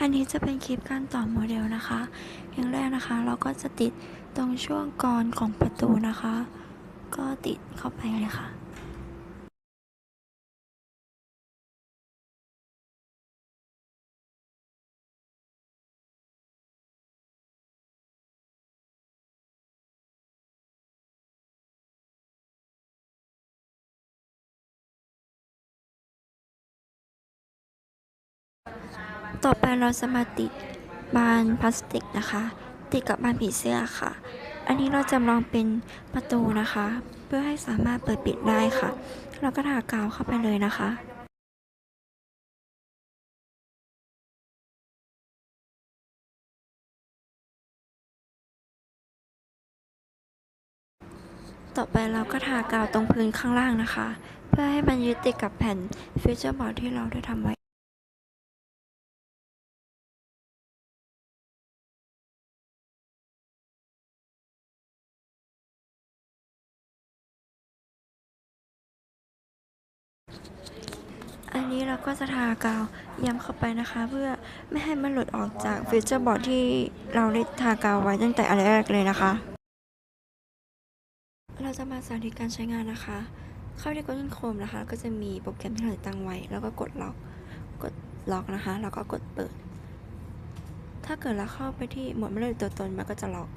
อันนี้จะเป็นคลิปการต่อโมเดลนะคะ อย่างแรกนะคะ เราก็จะติดตรงช่วงกรของประตูนะคะ ก็ติดเข้าไปเลยค่ะ ต่อไปเราจะมาติดบานพลาสติกนะคะ ติดกับบานผีเสื้อค่ะ อันนี้เราจำลองเป็นประตูนะคะ เพื่อให้สามารถเปิดปิดได้ค่ะ เราก็ทากาวเข้าไปเลยนะคะต่อไปเราก็ทากาวตรงพื้นข้างล่างนะคะ เพื่อให้มันยึดติดกับแผ่นฟิวเจอร์บอร์ดที่เราได้ทำไว้ นนี้เราก็จะทากาวย้ำเข้าไปนะคะ เพื่อไม่ให้มันหลุดออกจากฟิวเจอร์บอร์ดที่เราได้ทากาวไว้ตั้งแต่อันแรกเลยนะคะ เราจะมาสาธิตการใช้งานนะคะ เข้าที่ Google Chrome นะคะ ก็จะมีโปรแกรมที่เราติดตั้งไว้ แล้วก็กดล็อก กดล็อกนะคะ แล้วก็กดเปิด ถ้าเกิดเราเข้าไปที่หมดไม่ระบุตัวตนมันก็จะล็อก